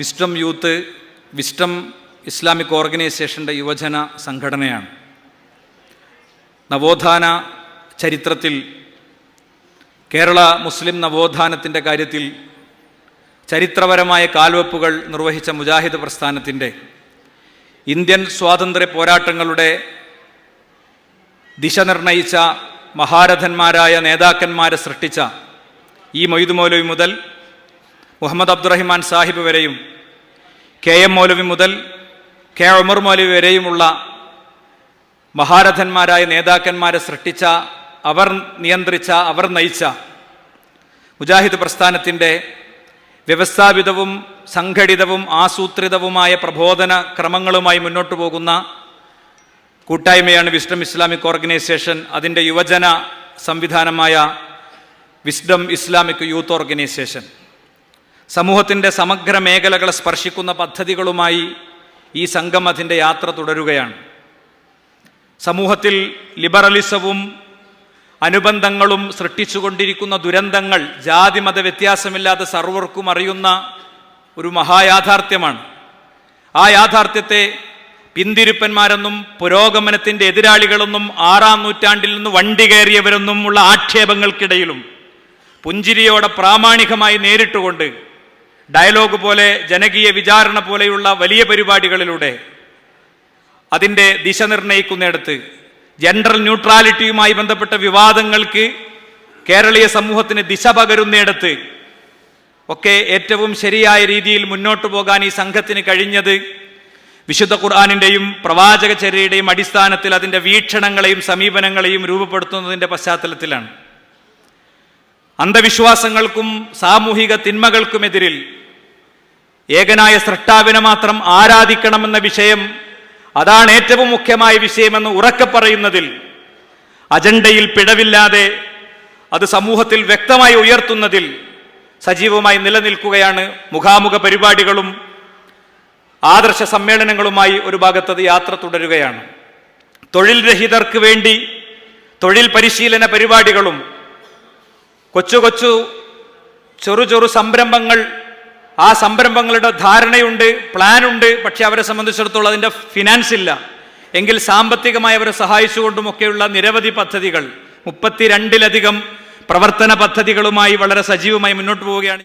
Wisdom Youth Wisdom Islamic ഓർഗനൈസേഷന്റെ യുവജന സംഘടനയാണ്. നവോത്ഥാന ചരിത്രത്തിൽ കേരള മുസ്ലിം നവോത്ഥാനത്തിന്റെ കാര്യത്തിൽ ചരിത്രപരമായ കാൽവെപ്പുകൾ നിർവഹിച്ച മുജാഹിദ് പ്രസ്ഥാനത്തിന്റെ ഇന്ത്യൻ സ്വാതന്ത്ര്യ പോരാട്ടങ്ങളുടെ ദിശ നിർണയിച്ച മഹാരഥന്മാരായ നേതാക്കന്മാരെ സൃഷ്ടിച്ച ഈ മൊയ്ദ് മൗലവി മുതൽ മുഹമ്മദ് അബ്ദുറഹിമാൻ സാഹിബ് വരെയും കെ എം മൗലവി മുതൽ കെ ഉമർ മൗലവി വരെയുമുള്ള മഹാരഥന്മാരായ നേതാക്കന്മാരെ സൃഷ്ടിച്ച അവർ നിയന്ത്രിച്ച അവർ നയിച്ച മുജാഹിദ് പ്രസ്ഥാനത്തിന്റെ വ്യവസ്ഥാപിതവും സംഘടിതവും ആസൂത്രിതവുമായ പ്രബോധന ക്രമങ്ങളുമായി മുന്നോട്ടു പോകുന്ന കൂട്ടായ്മയാണ് വിസ്ഡം ഇസ്ലാമിക് ഓർഗനൈസേഷൻ. അതിന്റെ യുവജന സംവിധാനമായ വിസ്ഡം ഇസ്ലാമിക് യൂത്ത് ഓർഗനൈസേഷൻ. സമൂഹത്തിന്റെ സമഗ്ര മേഖലകളെ സ്പർശിക്കുന്ന പദ്ധതികളുമായി ഈ സംഘം അതിന്റെ യാത്ര തുടരുകയാണ്. സമൂഹത്തിൽ ലിബറലിസവും അനുബന്ധങ്ങളും സൃഷ്ടിച്ചുകൊണ്ടിരിക്കുന്ന ദുരന്തങ്ങൾ ജാതി മത വ്യത്യാസമില്ലാതെ സർവർക്കും അറിയുന്ന ഒരു മഹായാഥാർത്ഥ്യമാണ്. ആ യാഥാർത്ഥ്യത്തെ പിന്തിരിപ്പന്മാരെന്നും പുരോഗമനത്തിന്റെ എതിരാളികളെന്നും ആറാം നൂറ്റാണ്ടിൽ നിന്ന് വണ്ടി കയറിയവരെന്നും ഉള്ള ആക്ഷേപങ്ങൾക്കിടയിലും പുഞ്ചിരിയോടെ പ്രാമാണികമായി നേരിട്ടുകൊണ്ട് ഡയലോഗ് പോലെ ജനകീയ വിചാരണ പോലെയുള്ള വലിയ പരിപാടികളിലൂടെ അതിന്റെ ദിശ നിർണയിക്കുന്നിടത്ത് ജെൻഡർ ന്യൂട്രാലിറ്റിയുമായി ബന്ധപ്പെട്ട വിവാദങ്ങൾക്ക് കേരളീയ സമൂഹത്തിന് ദിശ പകരുന്നിടത്ത് ഒക്കെ ഏറ്റവും ശരിയായ രീതിയിൽ മുന്നോട്ടു പോകാൻ ഈ സംഘത്തിന് കഴിഞ്ഞത് വിശുദ്ധ ഖുർആാനിന്റെയും പ്രവാചക ചര്യയുടെയും അടിസ്ഥാനത്തിൽ അതിന്റെ വീക്ഷണങ്ങളെയും സമീപനങ്ങളെയും രൂപപ്പെടുത്തുന്നതിന്റെ പശ്ചാത്തലത്തിലാണ്. അന്ധവിശ്വാസങ്ങൾക്കും സാമൂഹിക തിന്മകൾക്കുമെതിരിൽ ഏകനായ സൃഷ്ടാവിനെ മാത്രം ആരാധിക്കണമെന്ന വിഷയം അതാണ് ഏറ്റവും മുഖ്യമായ വിഷയമെന്ന് ഉറക്കെ പറയുന്നതിൽ അജണ്ടയിൽ പിഴവില്ലാതെ അത് സമൂഹത്തിൽ വ്യക്തമായി ഉയർത്തുന്നതിൽ സജീവമായി നിലനിൽക്കുകയാണ്. മുഖാമുഖ പരിപാടികളും ആദർശ സമ്മേളനങ്ങളുമായി ഒരു ഭാഗത്തത് യാത്ര തുടരുകയാണ്. തൊഴിൽ രഹിതർക്ക് വേണ്ടി തൊഴിൽ പരിശീലന പരിപാടികളും കൊച്ചു കൊച്ചു ചെറു ചെറു സംരംഭങ്ങൾ ആ സംരംഭങ്ങളുടെ ധാരണയുണ്ട് പ്ലാനുണ്ട് പക്ഷെ അവരെ സംബന്ധിച്ചിടത്തോളം അതിന്റെ ഫിനാൻസ് ഇല്ല. എങ്കിൽ സാമ്പത്തികമായി അവരെ സഹായിച്ചുകൊണ്ടുമൊക്കെയുള്ള നിരവധി പദ്ധതികൾ മുപ്പത്തിരണ്ടിലധികം പ്രവർത്തന പദ്ധതികളുമായി വളരെ സജീവമായി മുന്നോട്ട് പോവുകയാണ്